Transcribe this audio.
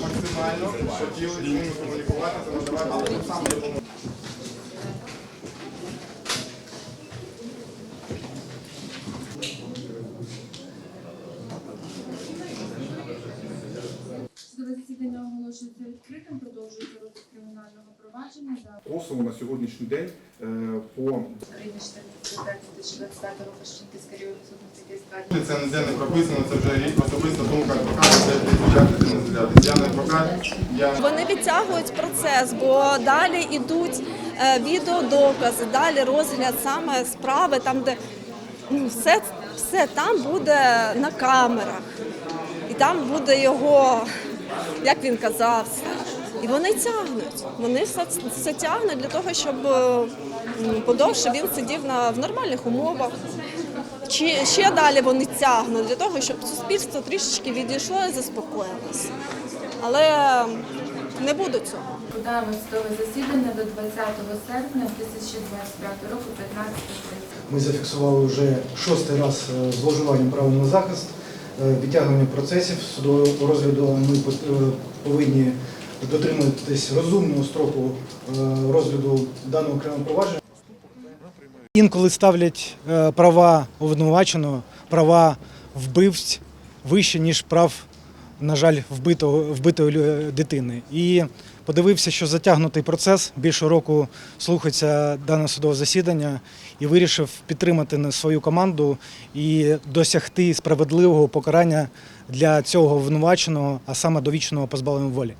максимально хотіли з ними комунікувати та але ту саму допомогу. Засідання оголошується відкритим, продовжується Косово на сьогоднішній день е, по України 14 року Шенківської районної судної це ніде не прописано, це вже особиста думка адвоката, де. Я не адвокат, я Вони відтягують процес, бо далі йдуть е, відеодокази, далі розгляд саме справи, там де ну, все, все там буде на камерах, і там буде його, як він казав, все. І вони тягнуть. Вони все, все тягнуть для того, щоб е, подовше він сидів на в нормальних умовах. Чи ще далі вони тягнуть для того, щоб суспільство трішечки відійшло і заспокоїлося. Але не буду цього. Подаємо судове засідання до 20 серпня 2025 року 15.30. Ми зафіксували вже шостий раз е, зловживання правом на захист, е, відтягування процесів судового розгляду. Ми повинні дотримуватись розумного строку е, розгляду даного окремого провадження. Інколи ставлять е, права обвинуваченого, права вбивць вище, ніж прав, на жаль, вбитого, вбитої дитини. І подивився, що затягнутий процес більше року слухається дане судове засідання і вирішив підтримати свою команду і досягти справедливого покарання для цього обвинуваченого, а саме довічного позбавлення волі.